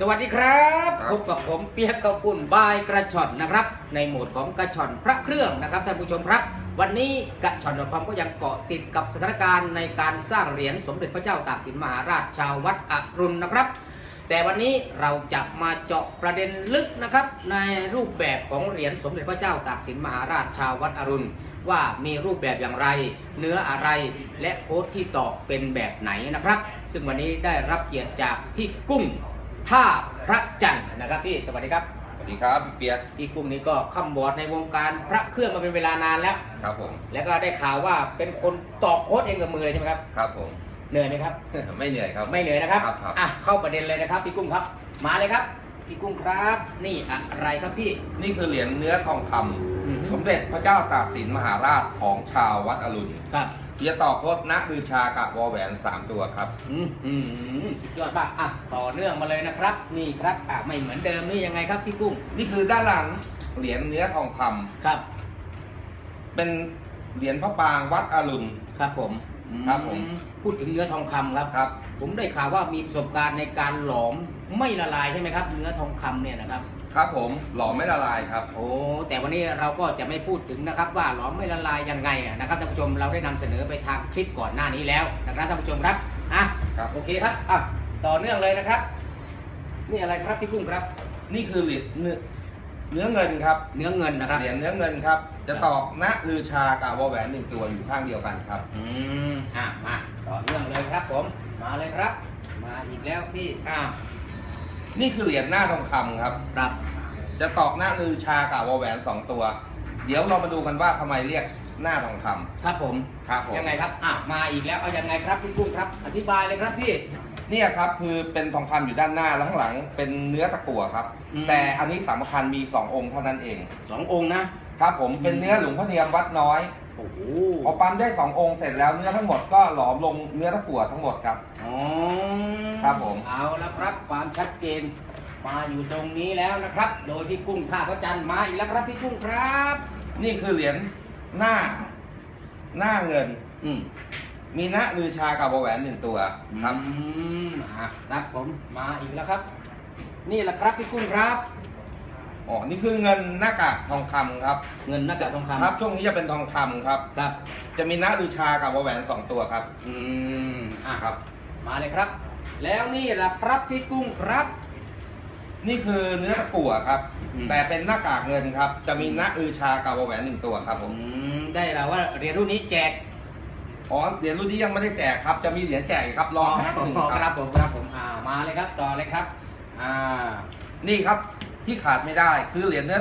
สวัสดีครับครับพบกับผมเปียกกระปุ่นบายกระชอนนะครับ ในโหมดของกระชอนพระเครื่องนะครับท่านผู้ชมครับ วันนี้กระชอนดอทคอมก็ยังเกาะติดกับสถานการณ์ในการสร้างเหรียญสมเด็จพระเจ้าตากสินมหาราชชาววัดอรุณนะครับ แต่วันนี้เราจะมาเจาะประเด็นลึกนะครับ ในรูปแบบของเหรียญสมเด็จพระเจ้าตากสินมหาราชชาววัดอรุณ ว่ามีรูปแบบอย่างไร เนื้ออะไรและโค้ดที่ตอกเป็นแบบไหนนะครับ ซึ่งวันนี้ได้รับเกียรติจากพี่กุ้ง ท่าพระจันทร์นะครับพี่สวัสดีครับสวัสดีครับพี่เปียกพี่กุ้งนี้ก็คำบอดในวงการพระเครื่องมาเป็นเวลานานแล้ว ครับผม แล้วก็ได้ข่าวว่าเป็นคนตอกโค้ดเองกับมือเลยใช่ไหมครับ ครับผม เหนื่อยไหมครับ ไม่เหนื่อยครับ ไม่เหนื่อยนะครับครับครับอะเข้าประเด็นเลยนะครับพี่กุ้งครับ มาเลยครับ พี่กุ้งครับ นี่อะไรครับพี่ นี่คือเหรียญเนื้อทองค อืมำสมเด็จพระเจ้าตากสินมหาราชของชาววัดอรุณครับเทียต่อโคตรณลือชากับวอแหวน3ตัวครับอืมอืมสุดยอดมากอะต่อเนื่องมาเลยนะครับ นี่ครับอะไม่เหมือนเดิมนี่ยังไงครับพี่กุ้งนี่คือด้านหลังเหรียญเนื้อทองคครับำเป็นเหรียญพระปรางวัดอรุณ ครับผม ครับผมอืพูดถึงเนื้อทองคำครับ ครับ ผมได้ข่าวว่ามีประสบการณ์ในการหลอมไม่ละลายใช่ไหมครับ เนื้อทองคำเนี่ยนะครับ ครับผมหล่อไม่ละลายครับ โอ้แต่วันนี้เราก็จะไม่พูดถึงนะครับ ว่าหลอมไม่ละลายยังไงอะนะครับท่านผู้ชมเราได้นำเสนอไปทางคลิปก่อนหน้านี้แล้วนะครับท่านผู้ชมครับอะครับ โอเคครับอะต่อเนื่องเลยนะครับ นี่อะไรครับพี่กุ้งครับ นี่คือเหรียญเนื้อ เนื้อเงินครับเนื้อเงินนะครับเหรียญเนื้อเงินครับ จะตอกณลือชากับวอแหวนหนึ่งตัวอยู่ข้างเดียวกันครับ อืมอะมาต่อเนื่องเลยครับผม มาเลยครับ มาอีกแล้วพี่อะนี่คือเหรียญหน้าทองคำครับ ครับ จะตอกหน้าลือชากับวอแหวนสองตัว เดี๋ยวเรามาดูกันว่าทำไมเรียกหน้าทองคำครับผม ครับผมยังไงครับ อะมาอีกแล้ว เอายังไงครับพี่กุ้งครับ อธิบายเลยครับพี่ เนี่ยครับคือเป็นทองคำอยู่ด้านหน้าแล้วข้างหลังเป็นเนื้อตะกั่วครับ อืม แต่อันนี้สำคัญมีสององค์เท่านั้นเอง สององค์นะ ครับผมเป็นเนื้อหลวงพ่อเนียมวัดน้อยโอ้โหพอปั๊มได้สององค์เสร็จแล้วเนื้อทั้งหมดก็หลอมลงเนื้อตะกั่วทั้งหมดครับ อ๋อครับผม เอาละครับความชัดเจน มาอยู่ตรงนี้แล้วนะครับ โดยพี่กุ้งท่าพระจันทร์มาอีกแล้วครับพี่กุ้งครับ นี่คือเหรียญหน้า หน้าเงิน อืม มีหน้าลือชากับวอแหวนหนึ่งตัวครับอืมอะครับผมมาอีกแล้วครับ นี่แหละครับพี่กุ้งครับ อ๋อนี่คือเงินหน้ากากทองคำครับเงินหน้ากากทองคำครับ ช่วงนี้จะเป็นทองคำครับ ครับ จะมีหน้าลือชากับวอแหวนสองตัวครับ อืมอะครับ มาเลยครับ แล้วนี่แหละครับพี่กุ้งครับ นี่คือเนื้อตะกั่วครับ อืม แต่เป็นหน้ากากเงินครับ จะมีหน้าอือชากับวอแหวนหนึ่งตัวครับผผมมได้แล้วว่าเหรียญรุ่นนี้แจก อ๋อเหรียญรุ่นนี้ยังไม่ได้แจกครับ จะมีเหรียญแจกอีกครับรอแป๊บหนึ่งคครัรับบผมครับผมอ่ามาเลยครับต่อเลยครับอ่า นี่ครับที่ขาดไม่ได้คือเหรียญเนื้อ